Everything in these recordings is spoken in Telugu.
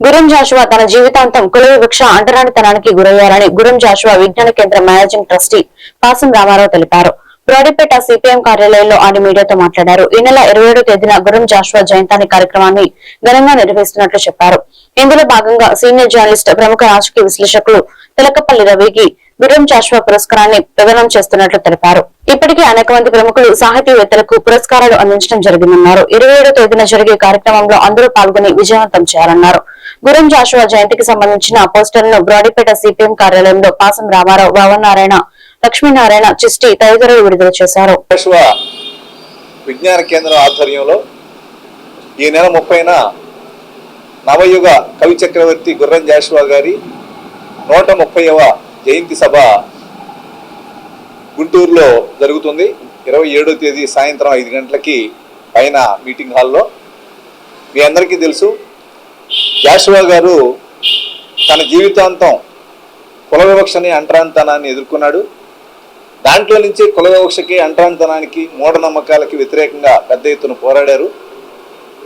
గురం జాషువా తన జీవితాంతం కుల వివక్ష అంటరానితనానికి గురయ్యారని గురం జాషువా విజ్ఞాన కేంద్ర మేనేజింగ్ ట్రస్టీ పాసం రామారావు తెలిపారు. బ్రాడీపేట సిపిఎం కార్యాలయంలో ఆయన మీడియాతో మాట్లాడారు. ఈ నెల ఇరవై ఏడో తేదీన గురం జాషువా జయంతాని కార్యక్రమాన్ని ఘనంగా నిర్వహిస్తున్నట్లు చెప్పారు. ఇందులో భాగంగా సీనియర్ జర్నలిస్ట్ ప్రముఖ రాజకీయ విశ్లేషకులు తిలకపల్లి రవికి గురం జాషువా పురస్కారాన్ని ప్రదానం చేస్తున్నట్లు తెలిపారు. ఇప్పటికే అనేక మంది ప్రముఖులు సాహితీవేత్తలకు పురస్కారాలు అందించడం జరిగిందన్నారు. ఇరవై ఏడో తేదీన జరిగే కార్యక్రమంలో అందరూ పాల్గొని విజయవంతం చేయాలన్నారు. గురం జాషువా జయంతికి సంబంధించిన పోస్టర్లను బ్రాడీపేట సిపిఎం కార్యాలయంలో పాసం రామారావు భవనారాయణ లక్ష్మీనారాయణ చిష్టి తదితరులు విడుదల చేశారు. విజ్ఞాన కేంద్రం ఆధ్వర్యంలో ఈ నెల ముప్పైన నవయుగ కవి చక్రవర్తి గుర్రం జాషువా గారి నూట ముప్పైవ జయంతి సభ గుంటూరులో జరుగుతుంది. ఇరవై ఏడో తేదీ సాయంత్రం ఐదు గంటలకి పైన మీటింగ్ హాల్లో. మీ అందరికీ తెలుసు జాషువా గారు తన జీవితాంతం కుల వివక్షని అంటరాంతనాన్ని ఎదుర్కొన్నాడు. దాంట్లో నుంచి కుల వివక్షకి అంటరాంతనానికి మూఢనమ్మకాలకి వ్యతిరేకంగా పెద్ద ఎత్తున పోరాడారు.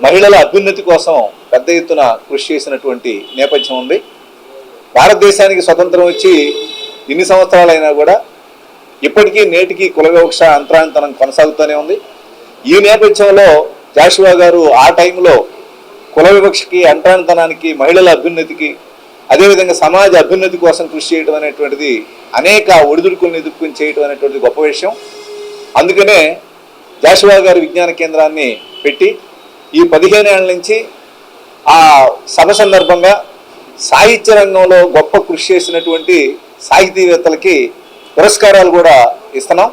మహిళల అభ్యున్నతి కోసం పెద్ద ఎత్తున కృషి చేసినటువంటి నేపథ్యం ఉంది. భారతదేశానికి స్వతంత్రం వచ్చి ఇన్ని సంవత్సరాలైనా కూడా ఇప్పటికీ నేటికి కుల వివక్ష అంతరాంతనం కొనసాగుతూనే ఉంది. ఈ నేపథ్యంలో జాషువా గారు ఆ టైంలో కుల వివక్షకి అంటరాంతనానికి మహిళల అభ్యున్నతికి అదేవిధంగా సమాజ అభ్యున్నతి కోసం కృషి చేయడం అనేటువంటిది అనేక ఒడిదుడుకులను ఎదుర్కొని చేయడం అనేటువంటిది గొప్ప విషయం. అందుకనే జాషువా గారి విజ్ఞాన కేంద్రాన్ని పెట్టి ఈ పదిహేను ఏళ్ళ నుంచి ఆ సభ సందర్భంగా సాహిత్య రంగంలో గొప్ప కృషి చేసినటువంటి సాహితీవేత్తలకి పురస్కారాలు కూడా ఇస్తున్నాం.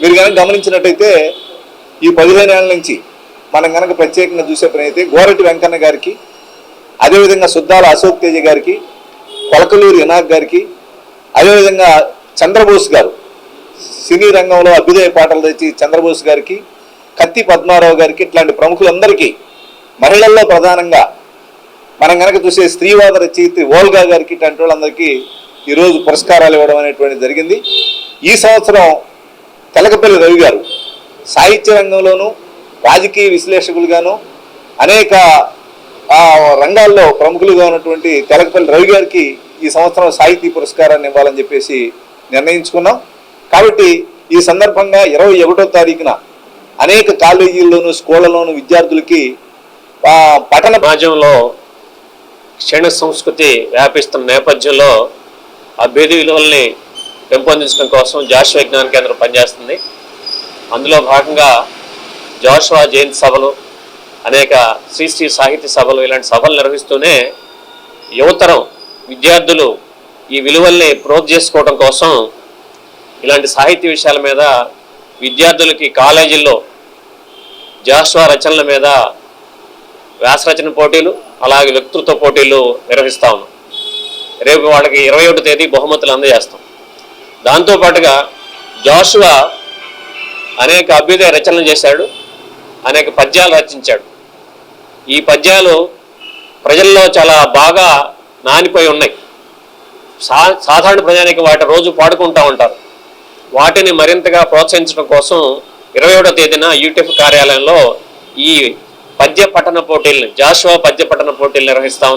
మీరు కనుక గమనించినట్టయితే ఈ పదిహేను ఏళ్ళ నుంచి మనం కనుక ప్రత్యేకంగా చూసే పని అయితే గోరటి వెంకన్న గారికి అదేవిధంగా సుద్దాల అశోక్ తేజ గారికి కొలకలూరి ఇనాక్ గారికి అదేవిధంగా చంద్రబోస్ గారు సినీ రంగంలో అభ్యుదయ పాటలు తెచ్చి చంద్రబోస్ గారికి కత్తి పద్మారావు గారికి ఇట్లాంటి ప్రముఖులందరికీ మహిళల్లో ప్రధానంగా మనం కనుక చూసే స్త్రీవాద రచయిత్రి ఓల్గా గారికి ఇట్లాంటి వాళ్ళందరికీ ఈరోజు పురస్కారాలు ఇవ్వడం అనేటువంటిది జరిగింది. ఈ సంవత్సరం తెలకపల్లి రవి గారు సాహిత్య రంగంలోనూ రాజకీయ విశ్లేషకులుగాను అనేక ఆ రంగాల్లో ప్రముఖులుగా ఉన్నటువంటి తెలకపల్లి రవి గారికి ఈ సంవత్సరం సాహితీ పురస్కారాన్ని ఇవ్వాలని చెప్పేసి నిర్ణయించుకున్నాం. కాబట్టి ఈ సందర్భంగా ఇరవై ఒకటో తారీఖున అనేక కాలేజీల్లోనూ స్కూళ్ళలోనూ విద్యార్థులకి ఆ, పఠన సమాజంలో క్షణ సంస్కృతి వ్యాపిస్తున్న నేపథ్యంలో ఆ భేద విలువల్ని పెంపొందించడం కోసం జాషువా విజ్ఞాన కేంద్రం పనిచేస్తుంది. అందులో భాగంగా జాషువా జయంతి సభలు అనేక శ్రీ శ్రీ సాహిత్య సభలు ఇలాంటి సభలు నిర్వహిస్తూనే యువతరం విద్యార్థులు ఈ విలువల్ని ప్రోత్ చేసుకోవడం కోసం ఇలాంటి సాహిత్య విషయాల మీద విద్యార్థులకి కాలేజీల్లో జాషువా రచనల మీద వ్యాసరచన పోటీలు అలాగే వ్యక్తిత్వ పోటీలు నిర్వహిస్తా ఉన్నాం. రేపు వాళ్ళకి ఇరవై ఒకటి తేదీ బహుమతులు అందజేస్తాం. దాంతోపాటుగా జాషువా అనేక అభ్యుదయ రచనలు చేశాడు అనేక పద్యాలు రచించాడు. ఈ పద్యాలు ప్రజల్లో చాలా బాగా నానిపోయి ఉన్నాయి. సా సాధారణ ప్రజానికి వాటి రోజు పాడుకుంటూ ఉంటారు. వాటిని మరింతగా ప్రోత్సహించడం కోసం ఇరవై ఒకటో తేదీన యూటీఎఫ్ కార్యాలయంలో ఈ పద్య పఠన పోటీలను జాషువా పద్య పఠన పోటీలు నిర్వహిస్తా ఉన్నాం.